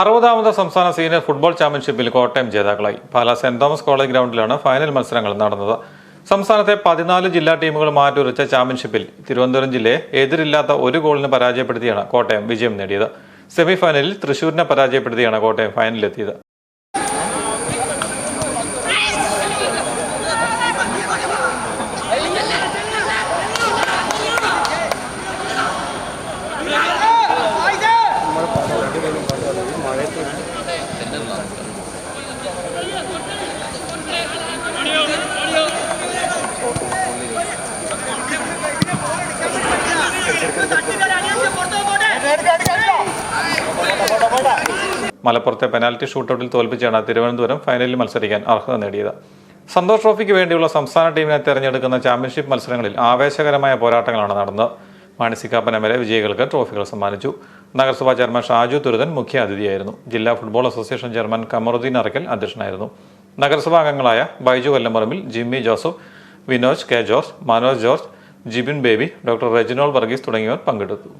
അറുപതാമത് സംസ്ഥാന senior football ചാമ്പ്യൻഷിപ്പിൽ കോട്ടയം ജേതാക്കളായി. പാല സെന്റ് തോമസ് കോളേജ് ഗ്രൗണ്ടിലാണ് ഫൈനൽ മത്സരങ്ങൾ നടന്നത്. സംസ്ഥാനത്തെ പതിനാല് ജില്ലാ ടീമുകൾ മാറ്റുരച്ച ചാമ്പ്യൻഷിപ്പിൽ തിരുവനന്തപുരം ജില്ലയെ എതിരില്ലാത്ത ഒരു ഗോളിന് പരാജയപ്പെടുത്തിയാണ് കോട്ടയം വിജയം നേടിയത്. സെമിഫൈനലിൽ തൃശൂരിനെ പരാജയപ്പെടുത്തിയാണ് കോട്ടയം ഫൈനലിലെത്തിയത്. മലപ്പുറത്തെ പെനാൽറ്റി ഷൂട്ടൌട്ടിൽ തോൽപ്പിച്ചാണ് തിരുവനന്തപുരം ഫൈനലിൽ മത്സരിക്കാൻ അർഹത നേടിയത്. സന്തോഷ് ട്രോഫിക്ക് വേണ്ടിയുള്ള സംസ്ഥാന ടീമിനെ തെരഞ്ഞെടുക്കുന്ന ചാമ്പ്യൻഷിപ്പ് മത്സരങ്ങളിൽ ആവേശകരമായ പോരാട്ടങ്ങളാണ് നടന്നത്. എൽ എ വിജയികൾക്ക് ട്രോഫികൾ സമ്മാനിച്ചു. നഗരസഭാ ചെയർമാൻ ഷാജു തുരുതൻ മുഖ്യ അതിഥിയായിരുന്നു ജില്ലാ football association chairman Kamaruddin Arakkal അധ്യക്ഷനായിരുന്നു. നഗരസഭാ അംഗങ്ങളായ Baiju Vallamparambil Jimmy Joseph Vinoj K George Manoj George Jibin Baby doctor Reginald Varghese തുടങ്ങിയവർ പങ്കെടുത്തു.